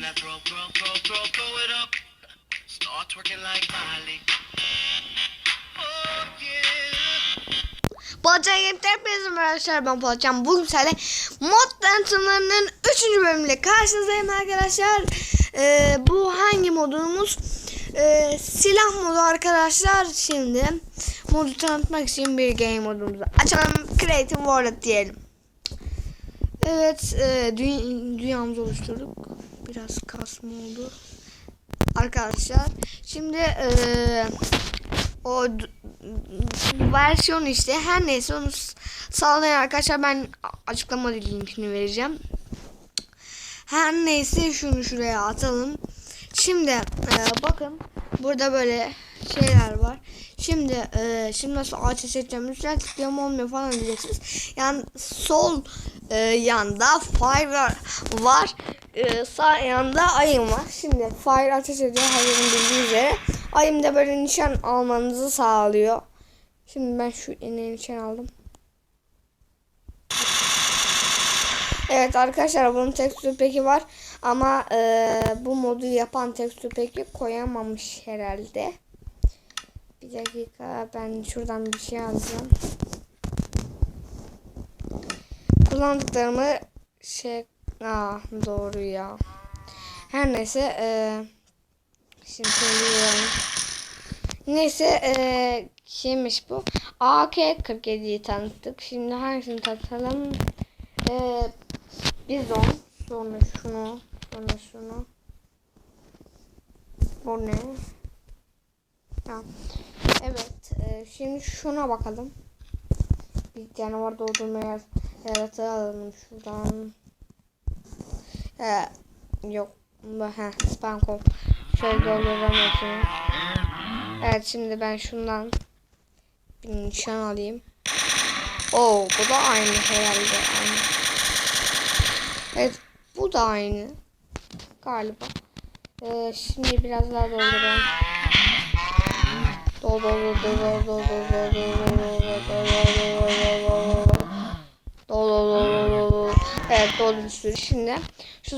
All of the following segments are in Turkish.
when I throw, throw, throw, throw, throw it up. Start twerking like Miley. Oh yeah. Game'de hepinize arkadaşlar ben Poğaçam. Bugün sizlerle mod tanıtımlarının 3. bölümüyle karşınızdayım arkadaşlar. Ee, bu hangi modumuz? Ee, silah modu arkadaşlar. Şimdi modu tanıtmak için bir game modumuzu açalım. Creative World diyelim. Evet e, dü- dünyamızı oluşturduk. Biraz kasma oldu. Arkadaşlar şimdi e, o versiyon işte her neyse onu sağlayan arkadaşlar ben açıklama linkini vereceğim. Her neyse şunu şuraya atalım. Şimdi e, bakın burada böyle şeyler var. Şimdi e, şimdi nasıl ağaç seçeceğim üstüne tıklıyorum olmuyor falan diyeceksiniz. Yani sol e, yanda fire var. E, sağ yanda ayım var. Şimdi fire ateş ediyor hazırın bildiği üzere. Ayım da böyle nişan almanızı sağlıyor. Şimdi ben şu ineği nişan aldım. Evet arkadaşlar bunun tekstür peki var ama e, bu modu yapan tekstür peki koyamamış herhalde. Bir dakika ben şuradan bir şey alacağım. Kullandıklarımı şey Aa, doğru ya. Her neyse e, şimdi söylüyorum. Neyse e, şeymiş bu. AK-47'yi tanıttık. Şimdi hangisini tanıtalım? E, Bizon. Sonra şunu. Sonra şunu. Bu ne? Ha. Evet. E, şimdi şuna bakalım. Bir canavar doldurma yar yaratığı alalım şuradan. E, yok. Ha, spam kom. Şöyle dolduralım hepsini. Evet şimdi ben şundan bir nişan alayım. Oo bu da aynı herhalde. Aynı. Evet bu da aynı. Galiba. Ee, şimdi biraz daha dolduralım. Dol dol dol dol dol dol dol dol sürü. Şimdi şu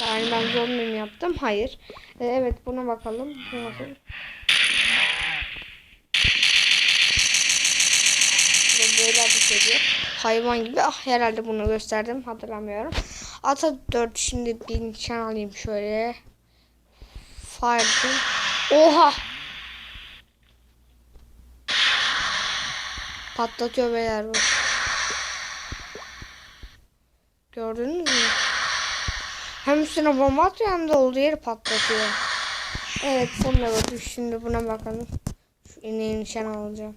yani ben zor muyum yaptım? Hayır. Ee, evet buna bakalım. Bu nasıl? Bu böyle ateş ediyor. Hayvan gibi. Ah herhalde bunu gösterdim. Hatırlamıyorum. Ata 4 şimdi bir nişan alayım şöyle. Fire. Oha. Patlatıyor beyler bu. Gördünüz mü? Hem üstüne bomba atıyor hem de olduğu yeri patlatıyor. Evet son level şimdi buna bakalım. Şu ineği nişan alacağım.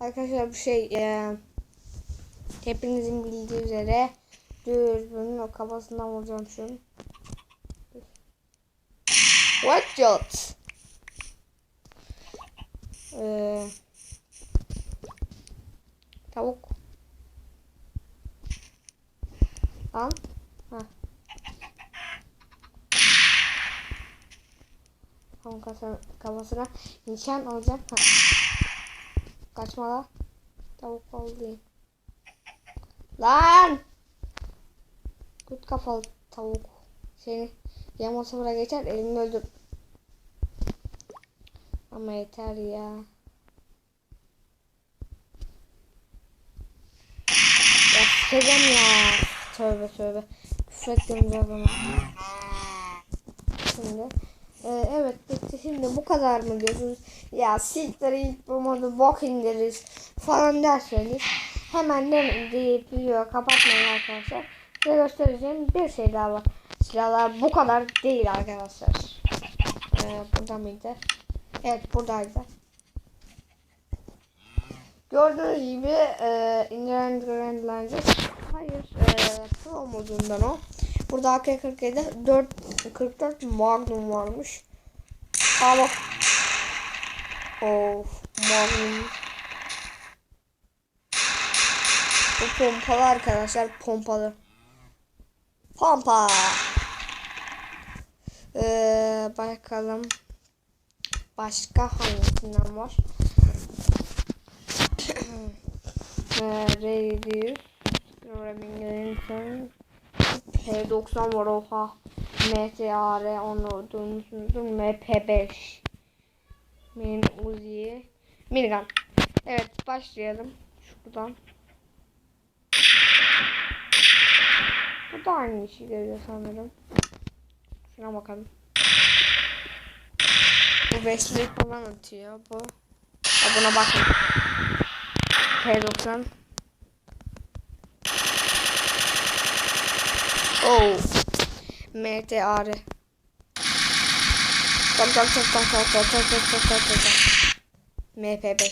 Arkadaşlar bu şey e, hepinizin bildiği üzere dürbünün o kafasından vuracağım şunu. What shot? Ee, tavuk. Lan. Ha. Kafasına, kafasına nişan alacağım. Ha. Kaçma la. Tavuk oldu. Lan! Kut kafalı tavuk. Seni yağmur sıfıra geçer elini öldür. Ama yeter ya. Ya ya. Tövbe tövbe. Küfrettim o zaman. Şimdi. Ee, evet bitti. Şimdi bu kadar mı diyorsunuz? Ya siktir ilk bu modu bok indiririz falan derseniz hemen ne deyip video kapatmayın arkadaşlar. Size göstereceğim bir şey daha var. Silahlar bu kadar değil arkadaşlar. Ee, burada mıydı? Evet buradaydı. Gördüğünüz gibi e, indiren Grandlander hayır e, Pro modundan o. Burada AK-47 4 44 Magnum varmış. Aa bak. Of Magnum. Bu pompalı arkadaşlar pompalı. Pompa. Ee, bakalım. Başka hangisinden var? Radius. Programming Intelligence. P90 var oha. MTR onu duymuşsunuzdur. MP5. Min Uzi. Minigun. Evet başlayalım. Şuradan. Bu da aynı işi görüyor sanırım. Şuna bakalım. Bu Wesley falan atıyor bu. Ha, buna bakın. P90. Oh. MTR. Tam tam tam tam tam tam tam tam tam tam tam tam. MP5.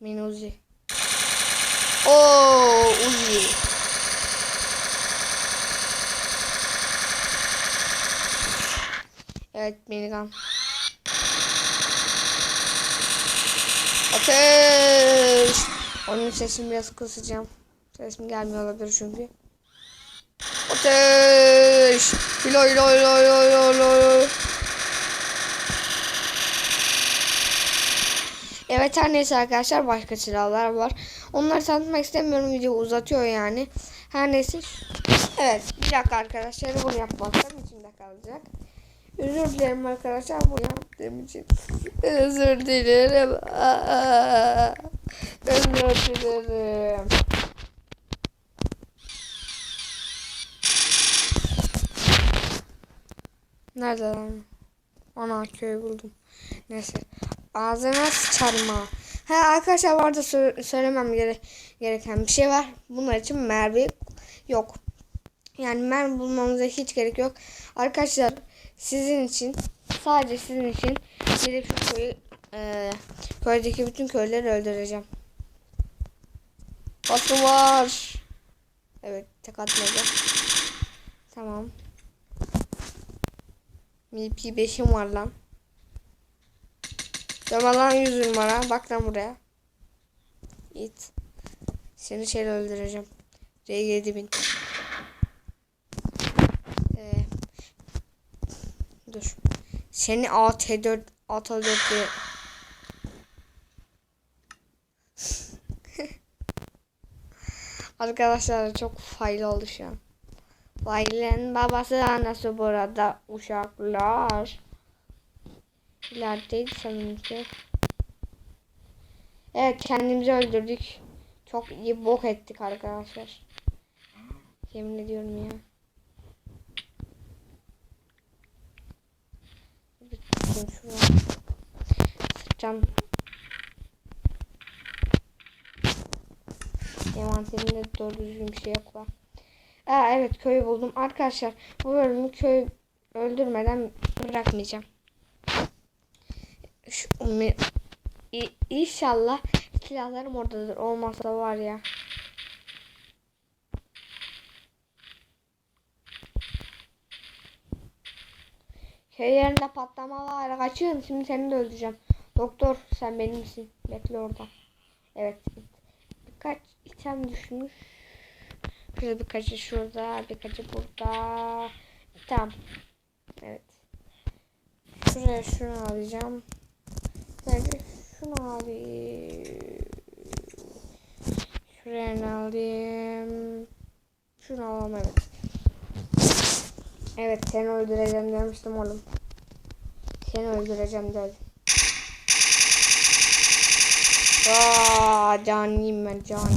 Min Uzi. Oo Uzi. Evet minigun. Ateş. Onun sesini biraz kısacağım. Sesim gelmiyor olabilir çünkü. Ateş. Hilo hilo hilo hilo hilo hilo. Evet her neyse arkadaşlar başka silahlar var. Onları tanıtmak istemiyorum video uzatıyor yani. Her neyse. Evet bir dakika arkadaşlar bunu yapmazsam içimde kalacak. Özür dilerim arkadaşlar bu yaptığım için. Özür dilerim. Özür dilerim. Nerede lan? Ana köyü buldum. Neyse. Ağzına sıçarım ha. Arkadaşlar bu sö- söylemem gere- gereken bir şey var. Bunlar için mermi yok. Yani mermi bulmanıza hiç gerek yok. Arkadaşlar sizin için sadece sizin için gidip şu köyü e, köydeki bütün köyleri öldüreceğim. Bakın var. Evet tek atmayacağım. Tamam. MP5'im var lan. Döme lan 100 numara. Bak lan buraya. Git. Seni şeyle öldüreceğim. R7000. Ee, dur. Seni AT4 AT4 diye Arkadaşlar çok faydalı oldu şu an. Vaylen babası anası burada uşaklar. İlerideydi sanırım ki. Evet kendimizi öldürdük. Çok iyi bok ettik arkadaşlar. Yemin ediyorum ya. Tutayım şuradan. Sıçacağım. Envanterimde doğru düzgün bir şey yok var. Aa, evet köyü buldum. Arkadaşlar bu bölümü köy öldürmeden bırakmayacağım. Şu, İnşallah silahlarım oradadır. Olmazsa var ya. Köy yerinde patlama var. Kaçıyorum. Şimdi seni de öldüreceğim. Doktor sen benim misin? Bekle orada. Evet. Birkaç item düşmüş. Şurada birkaçı şurada. Birkaçı burada. Tamam. Evet. Şuraya şunu alacağım. Bence şunu alayım. Şuraya alayım? Şunu alalım evet. Evet seni öldüreceğim demiştim oğlum. Seni öldüreceğim dedim. Aa, caniyim ben cani.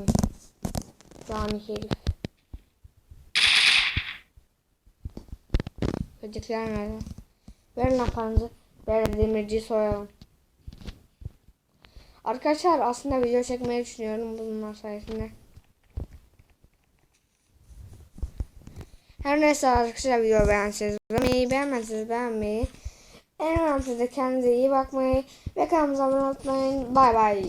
Cani herif. Ötekiler nerede? Verin afanızı. Ver demirciyi soyalım. Arkadaşlar aslında video çekmeyi düşünüyorum bunlar sayesinde. Her neyse arkadaşlar video beğenseniz beğenmeyi, beğenmezseniz beğenmeyi. En önemlisi de kendinize iyi bakmayı ve kanalımıza abone olmayı. Bay bay.